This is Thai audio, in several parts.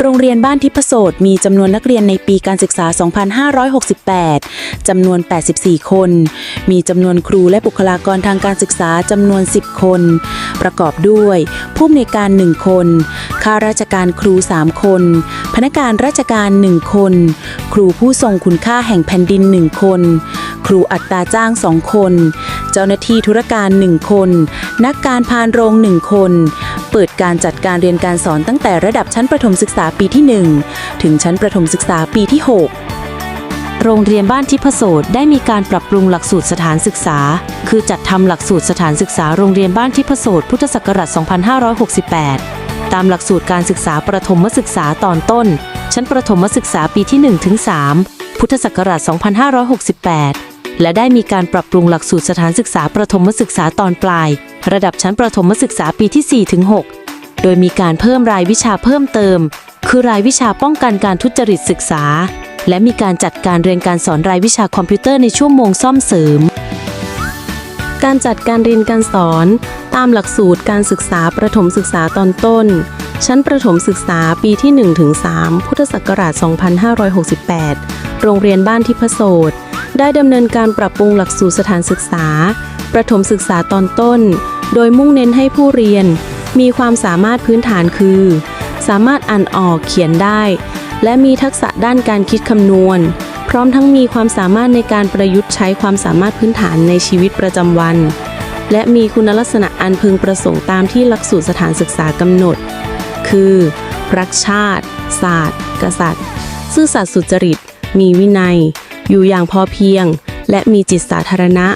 โรงเรียนบ้านทิพโสดมีจำนวนนักเรียนในปีการศึกษา 2568 จำนวน 84 คน มีจำนวนครูและบุคลากรทางการศึกษาจำนวน 10 คน ประกอบด้วย ผู้อำนวยการ 1 คน ข้าราชการครู 3 คน พนักงานราชการ 1 คน ครูผู้ทรงคุณค่าแห่งแผ่นดิน 1 คน ครูอัตราจ้าง 2 คน เจ้าหน้าที่ธุรการ1คน นักการพานโรง1คน เปิดการจัดการเรียนการสอนตั้งแต่ระดับชั้นประถมศึกษาปีที่ 1 ถึงชั้นประถมศึกษาปีที่ 6โรงเรียนบ้านทิพโสดได้มีการปรับปรุงหลักสูตรสถานศึกษา คือจัดทำหลักสูตรสถานศึกษาโรงเรียนบ้านทิพโสดพุทธศักราช 2568 ตามหลักสูตรการศึกษาประถมศึกษาตอนต้น ชั้นประถมศึกษาปีที่1ถึง3พุทธศักราช 2568 และได้มีการปรับปรุงหลักสูตรสถานศึกษาประถมศึกษาตอนปลาย ระดับชั้นประถมศึกษาปีที่4ถึง6โดยมีการเพิ่มรายวิชาเพิ่มเติม คือรายวิชาป้องกันการทุจริตศึกษา และมีการจัดการเรียนการสอนรายวิชาคอมพิวเตอร์ในชั่วโมงซ่อมเสริม การจัดการเรียนการสอน ตามหลักสูตรการศึกษาประถมศึกษาตอนต้น ชั้นประถมศึกษาปีที่1ถึง3พุทธศักราช 2568 โรงเรียนบ้านทิพโสด ได้ดำเนินการปรับปรุงหลักสูตรสถานศึกษา ประถมศึกษาตอนต้น โดยมุ่งเน้นให้ผู้เรียน มีความสามารถพื้นฐานคือ สามารถอ่านออกเขียนได้ และมีทักษะด้านการคิดคำนวณ พร้อมทั้งมีความสามารถในการประยุกต์ใช้ความสามารถพื้นฐานในชีวิตประจำวัน และมีคุณลักษณะอันพึงประสงค์ตามที่หลักสูตรสถานศึกษากำหนด คือ รักชาติ ศาสตร์ กษัตริย์ ซื่อสัตย์สุจริต มีวินัย อยู่อย่างพอเพียง และมีจิตสาธารณะ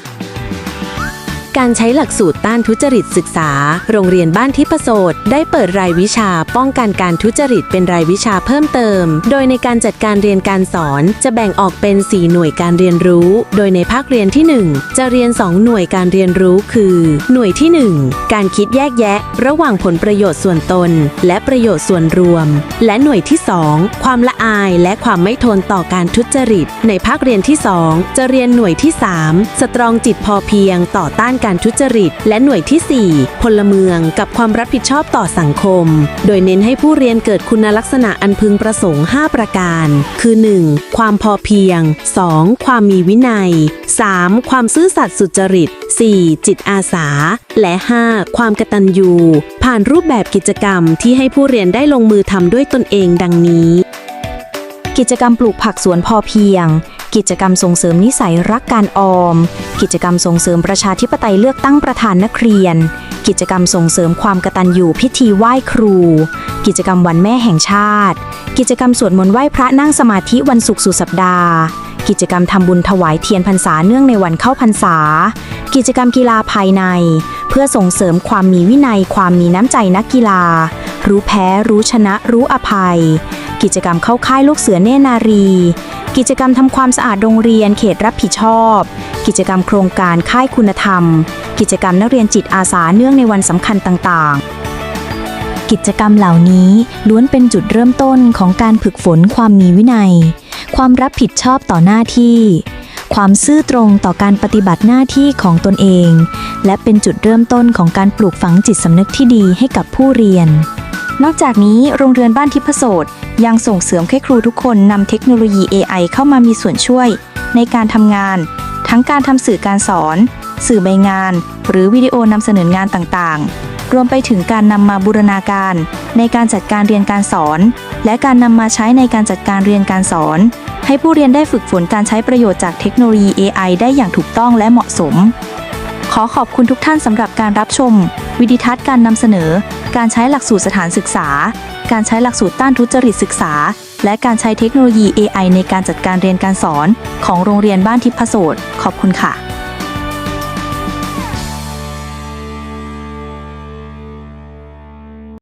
การใช้หลักสูตรต้านทุจริตศึกษา โรงเรียนบ้านทิพโสดได้เปิดรายวิชาป้องกันการทุจริตเป็นรายวิชาเพิ่มเติม โดยในการจัดการเรียนการสอนจะแบ่งออกเป็น 4 หน่วยการเรียนรู้ โดยในภาคเรียนที่ 1 จะเรียน 2 หน่วยการเรียนรู้คือ หน่วยที่ 1 การคิดแยกแยะ ระหว่างผลประโยชน์ส่วนตน และประโยชน์ส่วนรวม และหน่วยที่ 2 ความละอายและความไม่ทนต่อการทุจริต ในภาคเรียนที่ 2 จะเรียนหน่วยที่ 3 สตรองจิตพอเพียงต่อต้านการทุจริต และหน่วยที่ 4 พลเมืองกับความรับผิดชอบต่อสังคม โดยเน้นให้ผู้เรียนเกิดคุณลักษณะอันพึงประสงค์ 5 ประการ คือ 1. ความพอเพียง 2. ความมีวินัย 3. ความซื่อสัตย์สุจริต 4. จิตอาสา และ 5. ความกตัญญู ผ่านรูปแบบกิจกรรมที่ให้ผู้เรียนได้ลงมือทำด้วยตนเองดังนี้ กิจกรรมปลูกผักสวนพอเพียง กิจกรรมส่งเสริมนิสัยรักการออม กิจกรรมส่งเสริมประชาธิปไตยเลือกตั้งประธานนักเรียน กิจกรรมส่งเสริมความกตัญญูพิธีไหว้ครู กิจกรรมวันแม่แห่งชาติ กิจกรรมสวดมนต์ไหว้พระนั่งสมาธิวันศุกร์สุดสัปดาห์ กิจกรรมทำบุญถวายเทียนพรรษาเนื่องในวันเข้าพรรษา กิจกรรมกีฬาภายใน เพื่อส่งเสริมความมีวินัย ความมีน้ำใจนักกีฬา รู้แพ้ รู้ชนะ รู้อภัย กิจกรรมเข้าค่ายลูกเสือเนนารี กิจกรรมทำความสะอาดโรงเรียนเขตรับผิดชอบ กิจกรรมโครงการค่ายคุณธรรม กิจกรรมนักเรียนจิตอาสาเนื่องในวันสำคัญต่างๆ กิจกรรมเหล่านี้ล้วนเป็นจุดเริ่มต้นของการฝึกฝนความมีวินัย ความรับผิดชอบต่อหน้าที่ ความซื่อตรงต่อการปฏิบัติหน้าที่ของตนเอง และเป็นจุดเริ่มต้นของการปลูกฝังจิตสำนึกที่ดีให้กับผู้เรียน นอกจากนี้โรงเรียนบ้านทิพโสดยังส่งเสริมให้ครูทุกคนนำเทคโนโลยี AI เข้ามามีส่วนช่วย ในการทำงาน ทั้งการทำสื่อการสอน สื่อใบงาน หรือวิดีโอนำเสนองานต่างๆ รวมไปถึงการนำมาบูรณาการ ในการจัดการเรียนการสอน และการนำมาใช้ในการจัดการเรียนการสอน ให้ผู้เรียนได้ฝึกฝนการใช้ประโยชน์จากเทคโนโลยี AI ได้อย่างถูกต้องและเหมาะสม ขอขอบคุณทุกท่านสำหรับการรับชม วิดิทัศน์การนำเสนอ การใช้หลักสูตรสถานศึกษา การใช้หลักสูตรต้านทุจริตศึกษา และการใช้เทคโนโลยี AI ในการจัดการเรียนการสอน ของโรงเรียนบ้านทิพย์โสดขอบคุณค่ะ